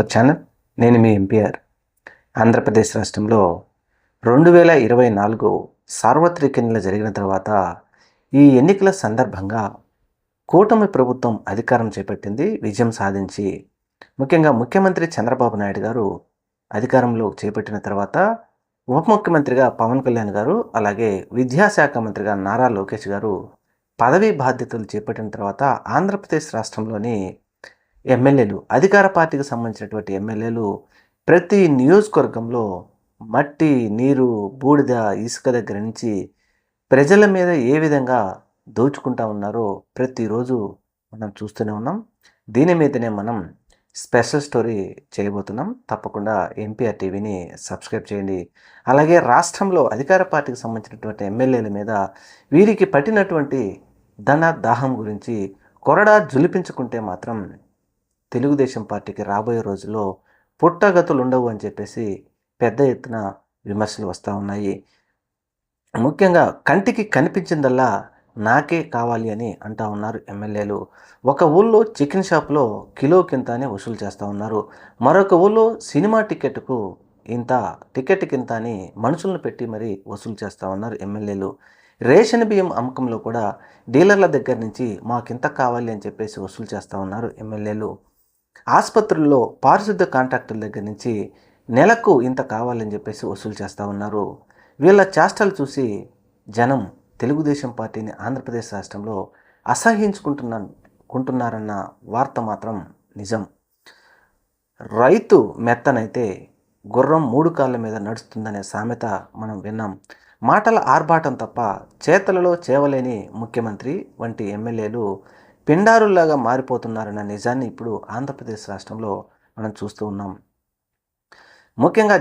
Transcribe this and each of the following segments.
Our channel నేను మీ MPR. Andhra Pradesh రాష్ట్రంలో రెండు వేల ఇరవై నాలుగు సార్వత్రిక ఎన్నికలు జరిగిన తర్వాత ఈ ఎన్నికల సందర్భంగా కూటమి ప్రభుత్వం అధికారం చేపట్టింది విజయం సాధించి. ముఖ్యంగా ముఖ్యమంత్రి చంద్రబాబు నాయుడు గారు అధికారంలో చేపట్టిన తర్వాత ఉప ముఖ్యమంత్రిగా పవన్ కళ్యాణ్ గారు అలాగే విద్యాశాఖ మంత్రిగా నారా లోకేష్ గారు పదవీ బాధ్యతలు చేపట్టిన తర్వాత ఆంధ్రప్రదేశ్ రాష్ట్రంలోని ఎమ్మెల్యేలు అధికార పార్టీకి సంబంధించినటువంటి ఎమ్మెల్యేలు ప్రతి నియోజకవర్గంలో మట్టి నీరు బూడిద ఇసుక దగ్గర నుంచి ప్రజల మీద ఏ విధంగా దోచుకుంటా ఉన్నారో ప్రతిరోజు మనం చూస్తూనే ఉన్నాం. దీని మీదనే మనం స్పెషల్ స్టోరీ చేయబోతున్నాం. తప్పకుండా ఎన్పిఆర్ టీవీని సబ్స్క్రైబ్ చేయండి. అలాగే రాష్ట్రంలో అధికార పార్టీకి సంబంధించినటువంటి ఎమ్మెల్యేల మీద వీరికి పట్టినటువంటి ధన దాహం గురించి కొరడా జులిపించుకుంటే మాత్రం తెలుగుదేశం పార్టీకి రాబోయే రోజుల్లో పుట్టగతులు ఉండవు అని చెప్పేసి పెద్ద ఎత్తున విమర్శలు వస్తూ ఉన్నాయి. ముఖ్యంగా కంటికి కనిపించిందల్లా నాకే కావాలి అని అంటా ఉన్నారు ఎమ్మెల్యేలు. ఒక ఊళ్ళో చికెన్ షాప్లో కిలో కింత వసూలు చేస్తూ ఉన్నారు. మరొక ఊళ్ళో సినిమా టికెట్కు ఇంత టికెట్ కింత అని మనుషులను పెట్టి మరీ వసూలు చేస్తూ ఉన్నారు ఎమ్మెల్యేలు. రేషన్ బియ్యం అమ్మకంలో కూడా డీలర్ల దగ్గర నుంచి మాకింత కావాలి అని చెప్పేసి వసూలు చేస్తూ ఉన్నారు ఎమ్మెల్యేలు. ఆసుపత్రుల్లో పారిశుద్ధ కాంట్రాక్టర్ దగ్గర నుంచి నెలకు ఇంత కావాలని చెప్పేసి వసూలు చేస్తూ ఉన్నారు. వీళ్ళ చేష్టలు చూసి జనం తెలుగుదేశం పార్టీని ఆంధ్రప్రదేశ్ రాష్ట్రంలో అసహించుకుంటున్నా కుంటున్నారన్న వార్త మాత్రం నిజం. రైతు మెత్తనైతే గుర్రం మూడు కాళ్ళ మీద నడుస్తుందనే సామెత మనం విన్నాం. మాటల ఆర్భాటం తప్ప చేతలలో చేవలేని ముఖ్యమంత్రి వంటి ఎమ్మెల్యేలు పిండారుల్లాగా మారిపోతున్నారన్న నిజాన్ని ఇప్పుడు ఆంధ్రప్రదేశ్ రాష్ట్రంలో మనం చూస్తూ ఉన్నాం. ముఖ్యంగా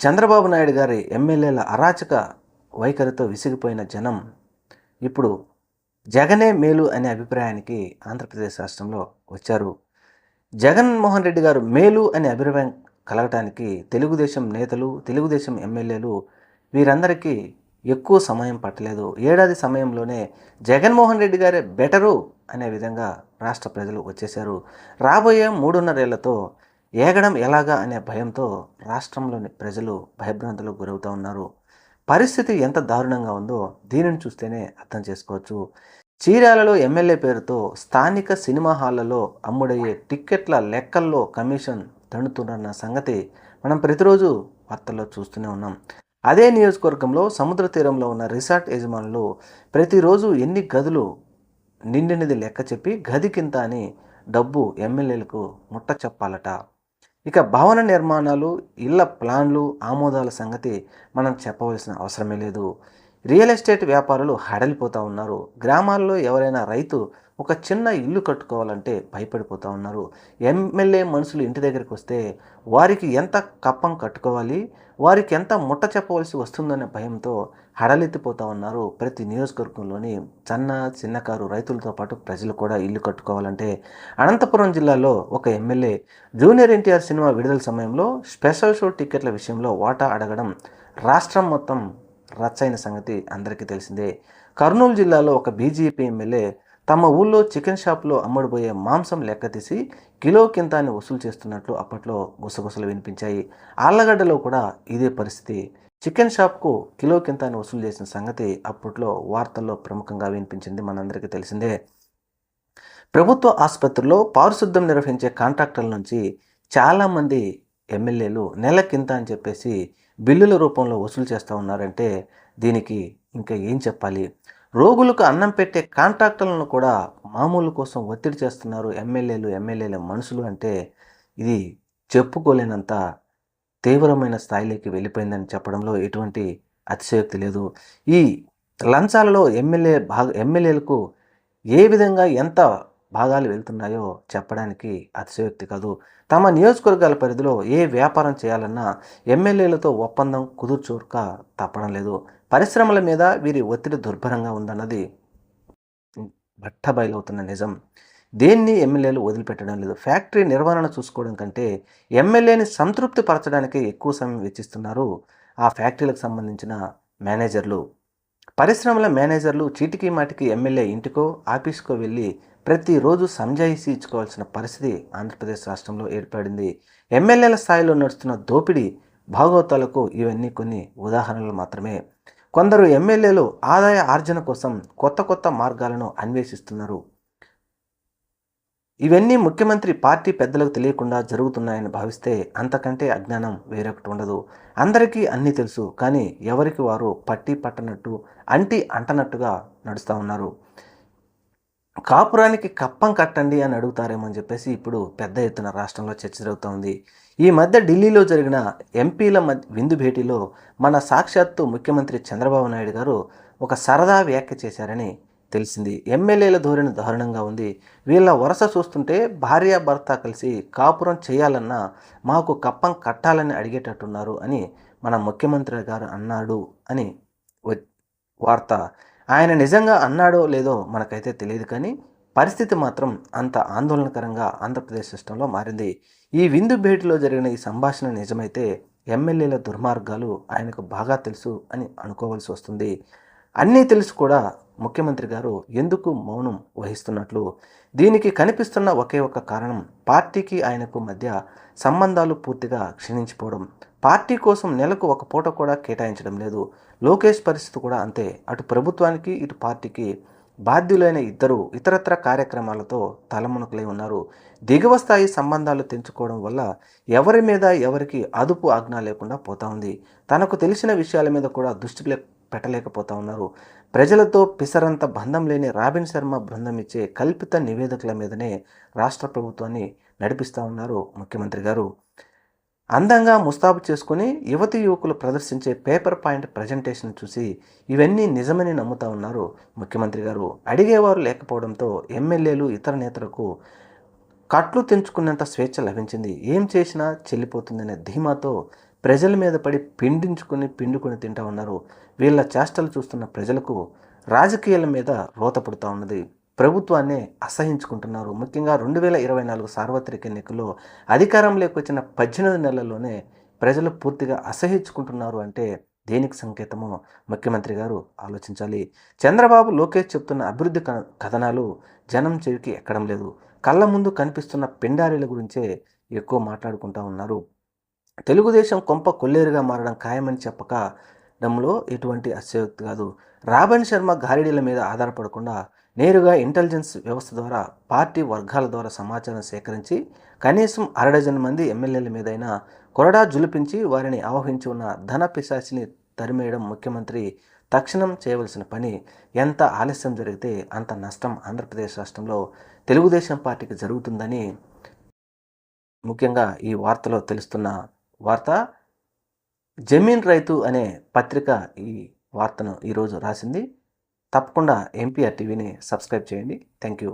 చంద్రబాబు నాయుడు గారి ఎమ్మెల్యేల అరాచక వైఖరితో విసిగిపోయిన జనం ఇప్పుడు జగనే మేలు అనే అభిప్రాయానికి ఆంధ్రప్రదేశ్ రాష్ట్రంలో వచ్చారు. జగన్మోహన్ రెడ్డి గారు మేలు అనే అభిప్రాయం కలగటానికి తెలుగుదేశం నేతలు తెలుగుదేశం ఎమ్మెల్యేలు వీరందరికీ ఎక్కువ సమయం పట్టలేదు. ఏడాది సమయంలోనే జగన్మోహన్ రెడ్డి గారే బెటరు అనే విధంగా రాష్ట్ర ప్రజలు వచ్చేశారు. రాబోయే మూడున్నరేళ్ళతో ఏగడం ఎలాగా అనే భయంతో రాష్ట్రంలోని ప్రజలు భయభ్రాంతులకు గురవుతూ ఉన్నారు. పరిస్థితి ఎంత దారుణంగా ఉందో దీనిని చూస్తేనే అర్థం చేసుకోవచ్చు. చీరాలలో ఎమ్మెల్యే పేరుతో స్థానిక సినిమా హాళ్ళలో అమ్ముడయ్యే టిక్కెట్ల లెక్కల్లో కమిషన్ తండుతున్న సంగతి మనం ప్రతిరోజు వార్తల్లో చూస్తూనే ఉన్నాం. అదే నియోజకవర్గంలో సముద్ర తీరంలో ఉన్న రిసార్ట్ యజమానులు ప్రతిరోజు ఎన్ని గదులు నిండినది లెక్క చెప్పి గది కింద అని డబ్బు ఎమ్మెల్యేలకు ముట్ట చెప్పాలట. ఇక భవన నిర్మాణాలు ఇళ్ళ ప్లాన్లు ఆమోదాల సంగతి మనం చెప్పవలసిన అవసరమే లేదు. రియల్ ఎస్టేట్ వ్యాపారులు హడలిపోతూ ఉన్నారు. గ్రామాల్లో ఎవరైనా రైతు ఒక చిన్న ఇల్లు కట్టుకోవాలంటే భయపడిపోతూ ఉన్నారు. ఎమ్మెల్యే మనుషులు ఇంటి దగ్గరికి వస్తే వారికి ఎంత కప్పం కట్టుకోవాలి? వారికి ఎంత ముట్ట చెప్పవలసి వస్తుందనే భయంతో హడలెత్తిపోతూ ఉన్నారు. ప్రతి నియోజకవర్గంలోని చిన్న చిన్నకారు రైతులతో పాటు ప్రజలు కూడా ఇల్లు కట్టుకోవాలంటే అనంతపురం జిల్లాలో ఒక ఎమ్మెల్యే జూనియర్ ఎన్టీఆర్ సినిమా విడుదల సమయంలో స్పెషల్ షో టికెట్ల విషయంలో వాటా అడగడం రాష్ట్రం మొత్తం రచ్చైన సంగతి అందరికీ తెలిసిందే. కర్నూలు జిల్లాలో ఒక బీజేపీ ఎమ్మెల్యే తమ ఊళ్ళో చికెన్ షాప్లో అమ్ముడుపోయే మాంసం లెక్క తీసి కిలో కింతాన్ని వసూలు చేస్తున్నట్లు అప్పట్లో గుసగుసలు వినిపించాయి. ఆళ్ళగడ్డలో కూడా ఇదే పరిస్థితి. చికెన్ షాప్కు కిలో కింతాన్ని వసూలు చేసిన సంగతి అప్పట్లో వార్తల్లో ప్రముఖంగా వినిపించింది మనందరికీ తెలిసిందే. ప్రభుత్వ ఆసుపత్రుల్లో పారిశుద్ధ్యం నిర్వహించే కాంట్రాక్టర్ల నుంచి చాలామంది ఎమ్మెల్యేలు నెల కింత అని చెప్పేసి బిల్లుల రూపంలో వసూలు చేస్తూ ఉన్నారంటే దీనికి ఇంకా ఏం చెప్పాలి? రోగులకు అన్నం పెట్టే కాంట్రాక్టర్లను కూడా మామూలు కోసం ఒత్తిడి చేస్తున్నారు ఎమ్మెల్యేలు ఎమ్మెల్యేల మనుషులు అంటే ఇది చెప్పుకోలేనంత తీవ్రమైన స్థాయిలోకి వెళ్ళిపోయిందని చెప్పడంలో ఎటువంటి అతిశయోక్తి లేదు. ఈ లంచాలలో ఎమ్మెల్యే భాగ ఎమ్మెల్యేలకు ఏ విధంగా ఎంత భాగాలు వెళ్తున్నాయో చెప్పడానికి అతిశయోక్తి కాదు. తమ నియోజకవర్గాల పరిధిలో ఏ వ్యాపారం చేయాలన్నా ఎమ్మెల్యేలతో ఒప్పందం కుదుర్చోక తప్పడం లేదు. పరిశ్రమల మీద వీరి ఒత్తిడి దుర్భరంగా ఉందన్నది బట్టబయలవుతున్న నిజం. దేన్ని ఎమ్మెల్యేలు వదిలిపెట్టడం లేదు. ఫ్యాక్టరీ నిర్వహణ చూసుకోవడం కంటే ఎమ్మెల్యేని సంతృప్తి పరచడానికి ఎక్కువ సమయం వెచ్చిస్తున్నారు ఆ ఫ్యాక్టరీలకు సంబంధించిన మేనేజర్లు. పరిశ్రమల మేనేజర్లు చీటికి మాటికి ఎమ్మెల్యే ఇంటికో ఆఫీస్కో వెళ్ళి ప్రతిరోజు సంజాయిషీ ఇచ్చుకోవాల్సిన పరిస్థితి ఆంధ్రప్రదేశ్ రాష్ట్రంలో ఏర్పడింది. ఎమ్మెల్యేల స్థాయిలో నడుస్తున్న దోపిడీ భాగవతాలకు ఇవన్నీ కొన్ని ఉదాహరణలు మాత్రమే. కొందరు ఎమ్మెల్యేలు ఆదాయ ఆర్జన కోసం కొత్త కొత్త మార్గాలను అన్వేషిస్తున్నారు. ఇవన్నీ ముఖ్యమంత్రి పార్టీ పెద్దలకు తెలియకుండా జరుగుతున్నాయని భావిస్తే అంతకంటే అజ్ఞానం వేరొకటి ఉండదు. అందరికీ అన్నీ తెలుసు కానీ ఎవరికి వారు పట్టి పట్టనట్టు అంటి అంటనట్టుగా నడుస్తూ ఉన్నారు. కాపురానికి కప్పం కట్టండి అని అడుగుతారేమో అని చెప్పేసి ఇప్పుడు పెద్ద ఎత్తున రాష్ట్రంలో చర్చ జరుగుతూ ఉంది. ఈ మధ్య ఢిల్లీలో జరిగిన ఎంపీల మధ్య విందు భేటీలో మన సాక్షాత్తు ముఖ్యమంత్రి చంద్రబాబు నాయుడు గారు ఒక సరదా వ్యాఖ్య చేశారని తెలిసింది. ఎమ్మెల్యేల ధోరణి దారుణంగా ఉంది. వీళ్ళ వరుస చూస్తుంటే భార్య భర్త కలిసి కాపురం చేయాలన్నా మాకు కప్పం కట్టాలని అడిగేటట్టున్నారు అని మన ముఖ్యమంత్రి గారు అన్నాడు అని వార్త ఆయన నిజంగా అన్నాడో లేదో మనకైతే తెలియదు కానీ పరిస్థితి మాత్రం అంత ఆందోళనకరంగా ఆంధ్రప్రదేశ్ సిస్టంలో మారింది. ఈ విందు భేటీలో జరిగిన ఈ సంభాషణ నిజమైతే ఎమ్మెల్యేల దుర్మార్గాలు ఆయనకు బాగా తెలుసు అని అనుకోవాల్సి వస్తుంది. అన్నీ తెలుసు కూడా ముఖ్యమంత్రి గారు ఎందుకు మౌనం వహిస్తున్నట్లు? దీనికి కనిపిస్తున్న ఒకే ఒక కారణం పార్టీకి ఆయనకు మధ్య సంబంధాలు పూర్తిగా క్షీణించిపోవడం. పార్టీ కోసం నెలకు ఒక పూట కూడా కేటాయించడం లేదు. లోకేష్ పరిస్థితి కూడా అంతే. అటు ప్రభుత్వానికి ఇటు పార్టీకి బాధ్యులైన ఇద్దరు ఇతరత్ర కార్యక్రమాలతో తలమునకలై ఉన్నారు. దిగువ స్థాయి సంబంధాలు తెంచుకోవడం వల్ల ఎవరి మీద ఎవరికి అదుపు ఆజ్ఞ లేకుండా పోతా ఉంది. తనకు తెలిసిన విషయాల మీద కూడా దృష్టి పెట్టలేకపోతా ఉన్నారు. ప్రజలతో పిసరంత బంధం లేని రాబిన్ శర్మ బృందం ఇచ్చే కల్పిత నివేదికల మీదనే రాష్ట్ర ప్రభుత్వాన్ని నడిపిస్తూ ఉన్నారు ముఖ్యమంత్రి గారు. అందంగా ముస్తాబు చేసుకుని యువతి యువకులు ప్రదర్శించే పేపర్ పాయింట్ ప్రజెంటేషన్ చూసి ఇవన్నీ నిజమని నమ్ముతా ఉన్నారు ముఖ్యమంత్రి గారు. అడిగేవారు లేకపోవడంతో ఎమ్మెల్యేలు ఇతర నేతలకు కట్లు తెంచుకున్నంత స్వేచ్ఛ లభించింది. ఏం చేసినా చెల్లిపోతుందనే ధీమాతో ప్రజల మీద పడి పిండించుకొని పిండుకొని తింటా ఉన్నారు. వీళ్ళ చేష్టలు చూస్తున్న ప్రజలకు రాజకీయాల మీద రోత పుడుతూ ఉన్నది. ప్రభుత్వాన్ని అసహించుకుంటున్నారు. ముఖ్యంగా రెండు వేల ఇరవై నాలుగు సార్వత్రిక ఎన్నికల్లో అధికారంలోకి వచ్చిన పద్దెనిమిది నెలల్లోనే ప్రజలు పూర్తిగా అసహించుకుంటున్నారు అంటే దేనికి సంకేతమో ముఖ్యమంత్రి గారు ఆలోచించాలి. చంద్రబాబు లోకేష్ చెప్తున్న అభివృద్ధి కథనాలు జనం చెవికి ఎక్కడం లేదు. కళ్ళ ముందు కనిపిస్తున్న పిండారీల గురించే ఎక్కువ మాట్లాడుకుంటా ఉన్నారు. తెలుగుదేశం కొంప కొల్లేరుగా మారడం ఖాయమని చెప్పకడంలో ఎటువంటి అత్యక్తి కాదు. రాబన్ శర్మ గారిడీల మీద ఆధారపడకుండా నేరుగా ఇంటెలిజెన్స్ వ్యవస్థ ద్వారా పార్టీ వర్గాల ద్వారా సమాచారం సేకరించి కనీసం అరడజన్ మంది ఎమ్మెల్యేల మీదైనా కొరడా జులిపించి వారిని ఆవహించి ఉన్న ధన పిశాచిని తరిమేయడం ముఖ్యమంత్రి తక్షణం చేయవలసిన పని ఎంత ఆలస్యం జరిగితే అంత నష్టం ఆంధ్రప్రదేశ్ రాష్ట్రంలో తెలుగుదేశం పార్టీకి జరుగుతుందని ముఖ్యంగా ఈ వార్తలో తెలుస్తున్న వార్త. జమీన్ రైతు అనే పత్రిక ఈ వార్తను ఈరోజు రాసింది. తప్పకుండా ఎంపీఆర్ టీవీని సబ్స్క్రైబ్ చేయండి. Thank you